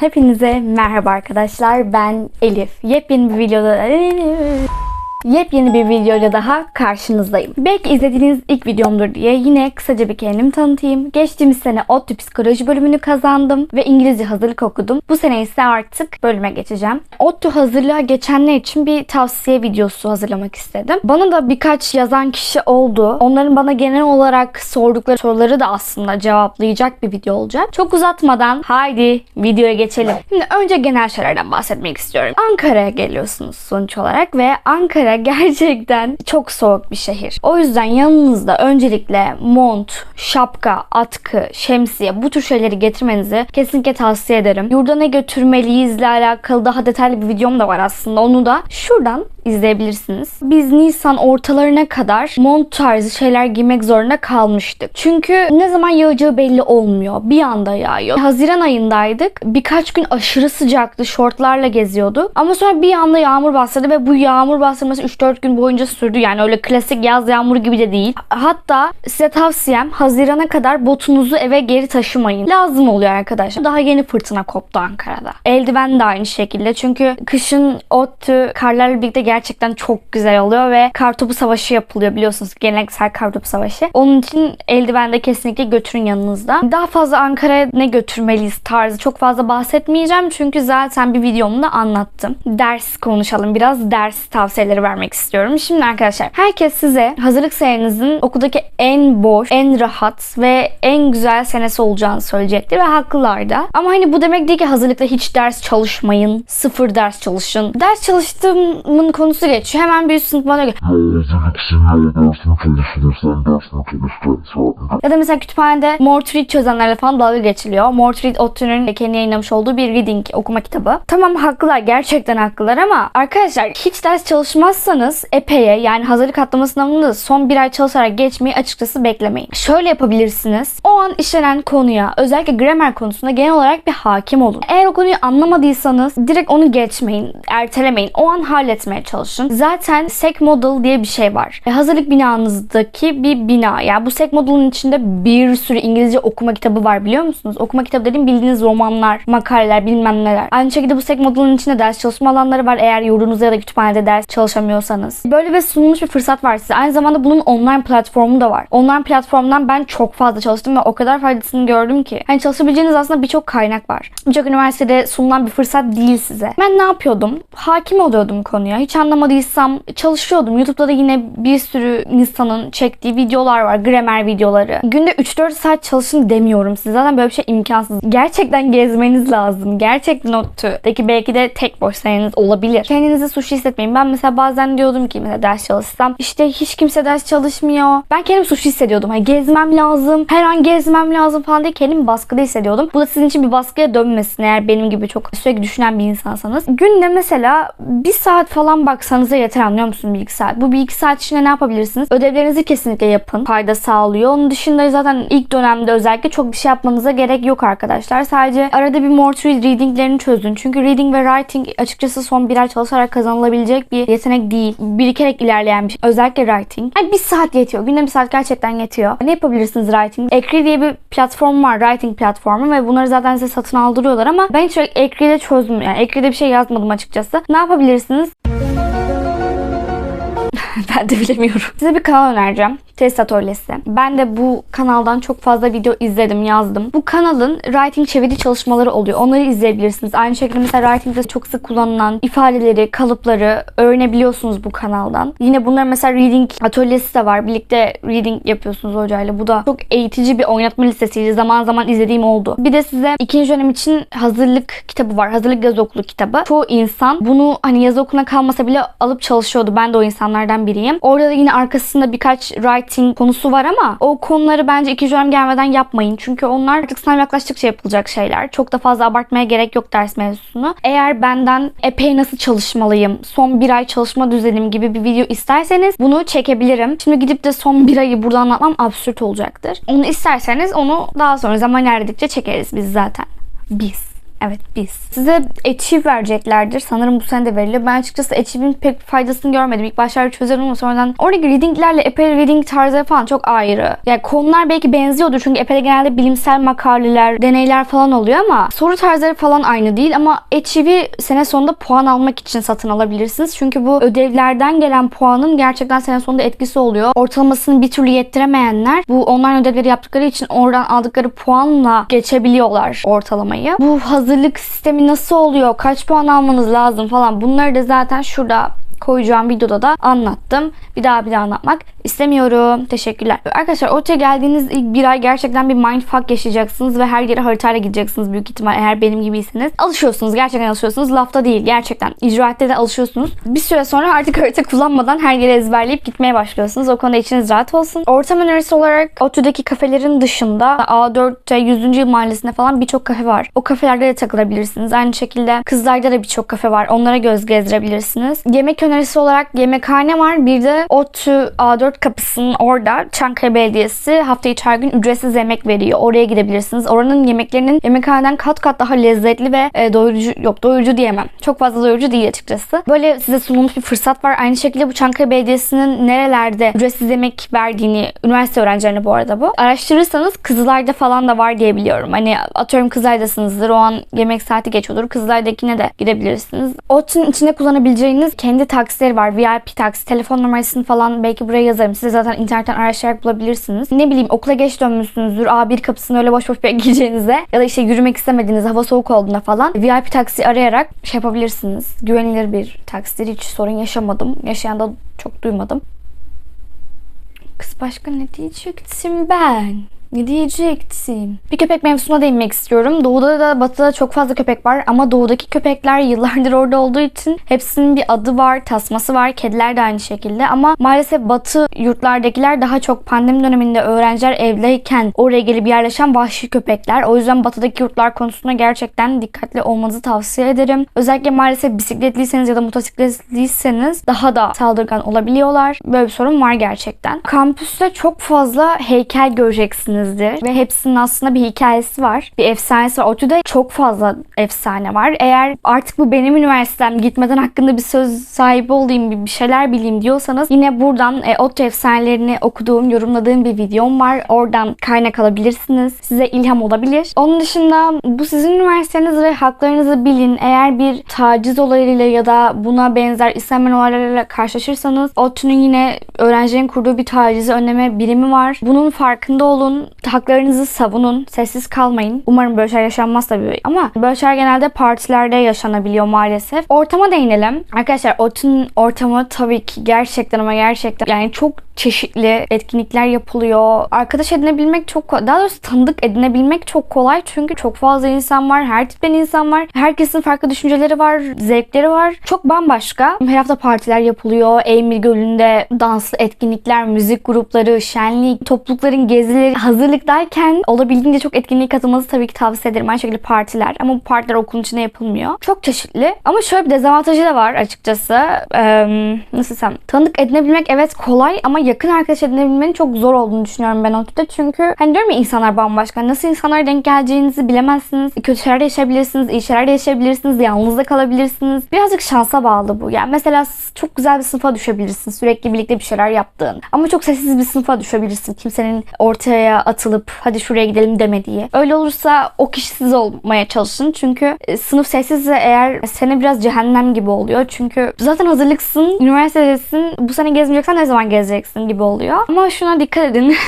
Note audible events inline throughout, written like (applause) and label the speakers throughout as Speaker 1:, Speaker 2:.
Speaker 1: Hepinize merhaba arkadaşlar. Ben Elif. Yepyeni bir videoda Yepyeni bir videoyla daha karşınızdayım. Belki izlediğiniz ilk videomdur diye yine kısaca bir kendimi tanıtayım. Geçtiğimiz sene ODTÜ Psikoloji bölümünü kazandım ve İngilizce hazırlık okudum. Bu sene ise artık bölüme geçeceğim. ODTÜ hazırlığa geçenler için bir tavsiye videosu hazırlamak istedim. Bana da birkaç yazan kişi oldu. Onların bana genel olarak sordukları soruları da aslında cevaplayacak bir video olacak. Çok uzatmadan haydi videoya geçelim. Şimdi önce genel şeylerden bahsetmek istiyorum. Ankara'ya geliyorsunuz sonuç olarak ve Ankara gerçekten çok soğuk bir şehir. O yüzden yanınızda öncelikle mont, şapka, atkı, şemsiye bu tür şeyleri getirmenizi kesinlikle tavsiye ederim. Yurda ne götürmeliyizle alakalı daha detaylı bir videom da var aslında. Onu da şuradan izleyebilirsiniz. Biz Nisan ortalarına kadar mont tarzı şeyler giymek zorunda kalmıştık. Çünkü ne zaman yağacağı belli olmuyor. Bir anda yağıyor. Haziran ayındaydık. Birkaç gün aşırı sıcaktı. Şortlarla geziyorduk. Ama sonra bir anda yağmur bastırdı ve bu yağmur bastırması 3-4 gün boyunca sürdü. Yani öyle klasik yaz yağmuru gibi de değil. Hatta size tavsiyem Haziran'a kadar botunuzu eve geri taşımayın. Lazım oluyor arkadaşlar. Daha yeni fırtına koptu Ankara'da. Eldiven de aynı şekilde. Çünkü kışın ODTÜ karlarla birlikte gerçekten çok güzel oluyor ve kartopu savaşı yapılıyor biliyorsunuz. Geleneksel kartopu savaşı. Onun için eldiven de kesinlikle götürün yanınızda. Daha fazla Ankara'ya ne götürmeliyiz tarzı çok fazla bahsetmeyeceğim. Çünkü zaten bir videomda anlattım. Ders konuşalım. Biraz ders tavsiyeleri vermek istiyorum. Şimdi arkadaşlar herkes size hazırlık seyenizin okuldaki en boş, en rahat ve en güzel senesi olacağını söyleyecektir ve haklılar da. Ama hani bu demek değil ki hazırlıkta hiç ders çalışmayın. Sıfır ders çalışın. Ders çalıştığımın konusu geçiyor. Hemen bir üst sınıf bana. Ya da mesela kütüphanede Mortreat çözenlerle falan dalga geçiliyor. Mortreat ODTÜ'nün kendi yayınlamış olduğu bir reading okuma kitabı. Tamam haklılar gerçekten haklılar ama arkadaşlar hiç ders çalışmazsanız epeye yani hazırlık atlama sınavında son bir ay çalışarak geçmeyi açıkçası beklemeyin. Şöyle yapabilirsiniz. O an işlenen konuya özellikle gramer konusunda genel olarak bir hakim olun. Eğer o konuyu anlamadıysanız direkt onu geçmeyin, ertelemeyin. O an halletmeye çalışın. Zaten SEC Model diye bir şey var. E, hazırlık binanızdaki bir bina. Yani bu SEC Model'ın içinde bir sürü İngilizce okuma kitabı var biliyor musunuz? Okuma kitabı dediğim bildiğiniz romanlar, makaleler, bilmem neler. Aynı şekilde bu SEC Model'ın içinde ders çalışma alanları var eğer yurdunuzda ya da kütüphanede ders çalışamıyorsanız. Böyle bir sunulmuş bir fırsat var size. Aynı zamanda bunun online platformu da var. Online platformdan ben çok fazla çalıştım ve o kadar faydasını gördüm ki. Hani çalışabileceğiniz aslında birçok kaynak var. Birçok üniversitede sunulan bir fırsat değil size. Ben ne yapıyordum? Hakim oluyordum konuya. Hiç anlamadıysam çalışıyordum. YouTube'da da yine bir sürü insanın çektiği videolar var. Gramer videoları. Günde 3-4 saat çalışın demiyorum size. Zaten böyle bir şey imkansız. Gerçekten gezmeniz lazım. Gerçekten ODTÜ'deki belki de tek boş seneniz olabilir. Kendinizi suçlu hissetmeyin. Ben mesela bazen diyordum ki mesela ders çalışsam işte hiç kimse ders çalışmıyor. Ben kendimi suçlu hissediyordum. Hani gezmem lazım. Her an gezmem lazım falan diye kendimi baskıda hissediyordum. Bu da sizin için bir baskıya dönmesin eğer benim gibi çok sürekli düşünen bir insansanız. Günde mesela bir saat falan baksanıza yeter anlıyor musun bir iki saat? Bu bir iki saat içinde ne yapabilirsiniz? Ödevlerinizi kesinlikle yapın. Fayda sağlıyor. Onun dışında zaten ilk dönemde özellikle çok bir şey yapmanıza gerek yok arkadaşlar. Sadece arada bir Mortreat readinglerini çözün. Çünkü reading ve writing açıkçası son birer çalışarak kazanılabilecek bir yetenek değil. Birikerek ilerleyen bir şey. Özellikle writing. Yani bir saat yetiyor. Günde bir saat gerçekten yetiyor. Ne yapabilirsiniz writing? Ekri diye bir platform var. Writing platformu ve bunları zaten size satın aldırıyorlar ama ben hiç Ekri'de çözdüm. Yani Ekri'de bir şey yazmadım açıkçası. Ne yapabilirsiniz? Ben de bilemiyorum. Size bir kanal önereceğim. Test Atölyesi. Ben de bu kanaldan çok fazla video izledim, yazdım. Bu kanalın writing çeviri çalışmaları oluyor. Onları izleyebilirsiniz. Aynı şekilde mesela writing'de çok sık kullanılan ifadeleri, kalıpları öğrenebiliyorsunuz bu kanaldan. Yine bunların mesela reading atölyesi de var. Birlikte reading yapıyorsunuz hocayla. Bu da çok eğitici bir oynatma listesiydi. Zaman zaman izlediğim oldu. Bir de size ikinci dönem için hazırlık kitabı var. Hazırlık yaz okulu kitabı. Çoğu insan bunu hani yaz okuluna kalmasa bile alıp çalışıyordu. Ben de o insanlardan biriyim. Orada da yine arkasında birkaç writing konusu var ama o konuları bence ikinci dönem gelmeden yapmayın. Çünkü onlar artık sınav yaklaştıkça yapılacak şeyler. Çok da fazla abartmaya gerek yok ders mevzusunu. Eğer benden epey nasıl çalışmalıyım, son bir ay çalışma düzenim gibi bir video isterseniz bunu çekebilirim. Şimdi gidip de son bir ayı burada anlatmam absürt olacaktır. Onu isterseniz onu daha sonra zaman ilerledikçe çekeriz biz zaten. Biz. Evet biz. Size Achieve vereceklerdir. Sanırım bu sene de veriliyor. Ben açıkçası Achieve'in pek faydasını görmedim. İlk başlarda çözerim ama sonradan oradaki readinglerle epey reading tarzı falan çok ayrı. Yani konular belki benziyordur çünkü epey genelde bilimsel makaleler, deneyler falan oluyor ama soru tarzları falan aynı değil ama Achieve'i sene sonunda puan almak için satın alabilirsiniz. Çünkü bu ödevlerden gelen puanın gerçekten sene sonunda etkisi oluyor. Ortalamasını bir türlü yettiremeyenler bu online ödevleri yaptıkları için oradan aldıkları puanla geçebiliyorlar ortalamayı. Bu hazırlık sistemi nasıl oluyor? Kaç puan almanız lazım falan. Bunları da zaten şurada koyacağım videoda da anlattım. Bir daha bir daha anlatmak istemiyorum. Teşekkürler. Arkadaşlar ortaya geldiğiniz ilk bir ay gerçekten bir mindfuck yaşayacaksınız ve her yere haritayla gideceksiniz büyük ihtimal eğer benim gibiyseniz. Alışıyorsunuz. Gerçekten alışıyorsunuz. Lafta değil. Gerçekten. İcraatte de alışıyorsunuz. Bir süre sonra artık harita kullanmadan her yere ezberleyip gitmeye başlıyorsunuz. O konuda içiniz rahat olsun. Ortam önerisi olarak ODTÜ'deki kafelerin dışında A4'te 100. Yıl Mahallesi'nde falan birçok kafe var. O kafelerde de takılabilirsiniz. Aynı şekilde kızlarda da birçok kafe var. Onlara göz gezdirebilirsiniz. Yemek önerisi olarak yemekhane var. Bir de ODTÜ A4 kapısının orada Çankaya Belediyesi hafta içi her gün ücretsiz yemek veriyor. Oraya gidebilirsiniz. Oranın yemeklerinin yemekhaneden kat kat daha lezzetli ve e, doyurucu yok doyurucu diyemem. Çok fazla doyurucu değil açıkçası. Böyle size sunulmuş bir fırsat var. Aynı şekilde bu Çankaya Belediyesi'nin nerelerde ücretsiz yemek verdiğini üniversite öğrencilerine bu arada bu. Araştırırsanız Kızılay'da falan da var diye biliyorum. Hani atıyorum Kızılay'dasınızdır. O an yemek saati geçiyordur. Kızılay'dakine de gidebilirsiniz. ODTÜ'nün içinde kullanabileceğiniz kendi taksileri var. VIP taksi. Telefon numarasını falan belki buraya yazarım. Siz zaten internetten araştırarak bulabilirsiniz. Ne bileyim okula geç dönmüşsünüzdür. A1 kapısını öyle boş boş (laughs) bekleyeceğinize ya da işte yürümek istemediğiniz hava soğuk olduğunda falan VIP taksi arayarak şey yapabilirsiniz. Güvenilir bir taksidir. Hiç sorun yaşamadım. Yaşayan da çok duymadım. Kız başka ne diyecektim ben? Ne diyecektim? Bir köpek mevzusuna değinmek istiyorum. Doğuda da batıda çok fazla köpek var ama doğudaki köpekler yıllardır (laughs) orada olduğu için hepsinin bir adı var, tasması var. Kediler de aynı şekilde ama maalesef batı yurtlardakiler daha çok pandemi döneminde öğrenciler evdeyken oraya gelip yerleşen vahşi köpekler. O yüzden batıdaki yurtlar konusunda gerçekten dikkatli olmanızı tavsiye ederim. Özellikle maalesef bisikletliyseniz ya da motosikletliyseniz daha da saldırgan olabiliyorlar. Böyle bir sorun var gerçekten. Kampüste çok fazla heykel göreceksinizdir ve hepsinin aslında bir hikayesi var. Bir efsanesi var. ODTÜ'de çok fazla efsane var. Eğer artık bu benim üniversitem gitmeden hakkında bir söz sahibi olayım, bir şeyler bileyim diyorsanız yine buradan e, ODTÜ efsanelerini okuduğum, yorumladığım bir videom var. Oradan kaynak alabilirsiniz. Size ilham olabilir. Onun dışında bu sizin üniversiteniz ve haklarınızı bilin. Eğer bir taciz olayıyla ya da buna benzer istenmeyen olaylarla karşılaşırsanız ODTÜ'nün yine öğrencilerin kurduğu bir tacizi önleme birimi var. Bunun farkında olun. Haklarınızı savunun. Sessiz kalmayın. Umarım böyle şeyler yaşanmaz tabii ama böyle şeyler genelde partilerde yaşanabiliyor maalesef. Ortama değinelim. Arkadaşlar ODTÜ'nün ortamı tabii ki gerçekten ama gerçekten yani çok çeşitli etkinlikler yapılıyor. Arkadaş edinebilmek çok. Daha doğrusu tanıdık edinebilmek çok kolay. Çünkü çok fazla insan var. Her tipten insan var. Herkesin farklı düşünceleri var. Zevkleri var. Çok bambaşka. Her hafta partiler yapılıyor. Eymir Gölü'nde danslı etkinlikler, müzik grupları, şenlik, toplulukların gezileri hazırlıktayken olabildiğince çok etkinliğe katılmanızı tabii ki tavsiye ederim. Aynı şekilde partiler. Ama bu partiler okulun içinde yapılmıyor. Çok çeşitli. Ama şöyle bir dezavantajı da var açıkçası. Ee, nasıl desem. Tanıdık edinebilmek evet kolay ama yakın arkadaş edinebilmenin çok zor olduğunu düşünüyorum ben ODTÜ'de. Çünkü hani diyorum ya insanlar bambaşka. Nasıl insanlara denk geleceğinizi bilemezsiniz. Kötü şeyler yaşayabilirsiniz, iyi şeyler de yaşayabilirsiniz, yalnız da kalabilirsiniz. Birazcık şansa bağlı bu. Yani mesela çok güzel bir sınıfa düşebilirsin. Sürekli birlikte bir şeyler yaptığın. Ama çok sessiz bir sınıfa düşebilirsin. Kimsenin ortaya atılıp hadi şuraya gidelim demediği. Öyle olursa o kişi siz olmaya çalışın. Çünkü e, sınıf sessizse eğer sene biraz cehennem gibi oluyor. Çünkü zaten hazırlıksın, üniversitedesin. Bu sene gezmeyeceksen ne zaman gezeceksin gibi oluyor. Ama şuna dikkat edin. (laughs)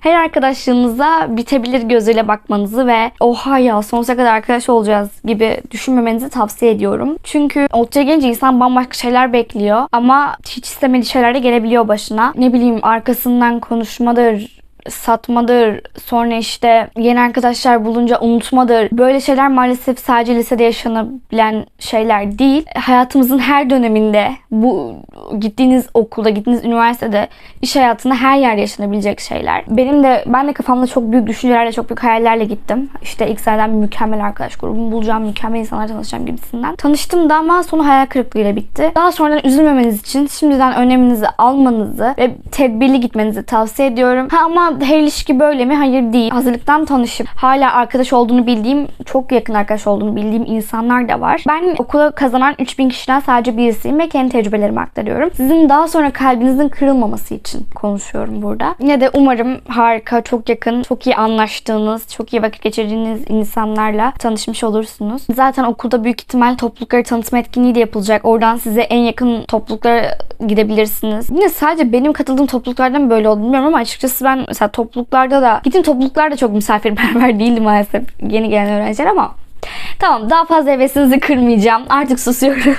Speaker 1: her arkadaşlığınıza bitebilir gözüyle bakmanızı ve oha ya sonsuza kadar arkadaş olacağız gibi düşünmemenizi tavsiye ediyorum. Çünkü ortaya gelince insan bambaşka şeyler bekliyor ama hiç istemediği şeyler de gelebiliyor başına. Ne bileyim arkasından konuşmadır, satmadır, sonra işte yeni arkadaşlar bulunca unutmadır. Böyle şeyler maalesef sadece lisede yaşanabilen şeyler değil. Hayatımızın her döneminde bu gittiğiniz okulda, gittiğiniz üniversitede, iş hayatında her yerde yaşanabilecek şeyler. Benim de ben de kafamda çok büyük düşüncelerle, çok büyük hayallerle gittim. İşte ilk seneden mükemmel arkadaş grubumu bulacağım, mükemmel insanlarla tanışacağım gibisinden. Tanıştım da ama sonu hayal kırıklığıyla bitti. Daha sonradan üzülmemeniz için şimdiden öneminizi almanızı ve tedbirli gitmenizi tavsiye ediyorum. Ha ama Her ilişki böyle mi? Hayır değil. Hazırlıktan tanışıp hala arkadaş olduğunu bildiğim, çok yakın arkadaş olduğunu bildiğim insanlar da var. Ben okula kazanan 3000 kişiden sadece birisiyim ve kendi tecrübelerimi aktarıyorum. Sizin daha sonra kalbinizin kırılmaması için konuşuyorum burada. Yine de umarım harika, çok yakın, çok iyi anlaştığınız, çok iyi vakit geçirdiğiniz insanlarla tanışmış olursunuz. Zaten okulda büyük ihtimal toplulukları tanıtma etkinliği de yapılacak. Oradan size en yakın topluluklara gidebilirsiniz. Yine sadece benim katıldığım topluluklardan böyle oldu bilmiyorum ama açıkçası ben mesela topluluklarda da gittiğim topluluklarda çok misafirperver (laughs) değildi maalesef yeni gelen öğrenciler ama tamam daha fazla hevesinizi kırmayacağım. Artık susuyorum.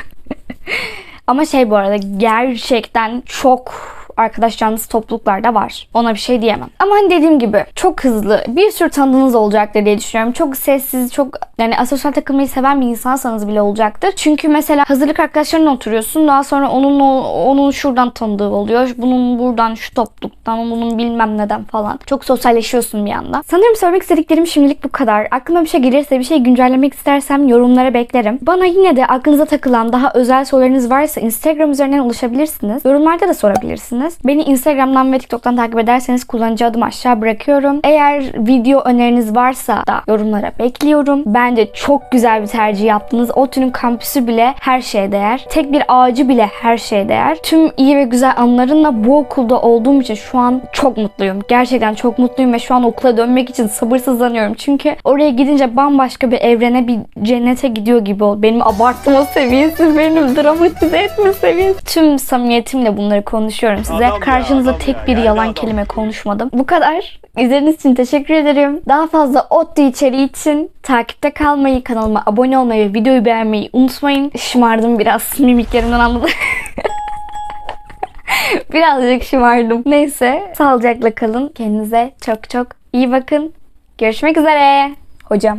Speaker 1: (laughs) ama şey bu arada gerçekten çok arkadaş canlısı topluluklarda var. Ona bir şey diyemem. Ama hani dediğim gibi çok hızlı bir sürü tanıdığınız olacaktır diye düşünüyorum. Çok sessiz, çok yani asosyal takılmayı seven bir insansanız bile olacaktır. Çünkü mesela hazırlık arkadaşlarınla oturuyorsun. Daha sonra onun onun şuradan tanıdığı oluyor. Bunun buradan şu topluluktan, bunun bilmem neden falan. Çok sosyalleşiyorsun bir anda. Sanırım söylemek istediklerim şimdilik bu kadar. Aklıma bir şey gelirse, bir şey güncellemek istersem yorumlara beklerim. Bana yine de aklınıza takılan daha özel sorularınız varsa Instagram üzerinden ulaşabilirsiniz. Yorumlarda da sorabilirsiniz. Beni Instagram'dan ve TikTok'tan takip ederseniz kullanıcı adım aşağı bırakıyorum. Eğer video öneriniz varsa da yorumlara bekliyorum. Bence çok güzel bir tercih yaptınız. ODTÜ'nün kampüsü bile her şeye değer. Tek bir ağacı bile her şeye değer. Tüm iyi ve güzel anlarımla bu okulda olduğum için şu an çok mutluyum. Gerçekten çok mutluyum ve şu an okula dönmek için sabırsızlanıyorum. Çünkü oraya gidince bambaşka bir evrene, bir cennete gidiyor gibi ol. Benim abartma seviyesi, benim dramatize etme seviyesi. Tüm samimiyetimle bunları konuşuyorum size.
Speaker 2: Adam ya,
Speaker 1: tek
Speaker 2: ya,
Speaker 1: bir yalan
Speaker 2: adam.
Speaker 1: kelime konuşmadım. Bu kadar. İzlediğiniz için teşekkür ederim. Daha fazla ODTÜ içeriği için takipte kalmayı, kanalıma abone olmayı ve videoyu beğenmeyi unutmayın. Şımardım biraz (laughs) mimiklerimden anladım. (laughs) Birazcık şımardım. Neyse sağlıcakla kalın. Kendinize çok çok iyi bakın. Görüşmek üzere. Hocam.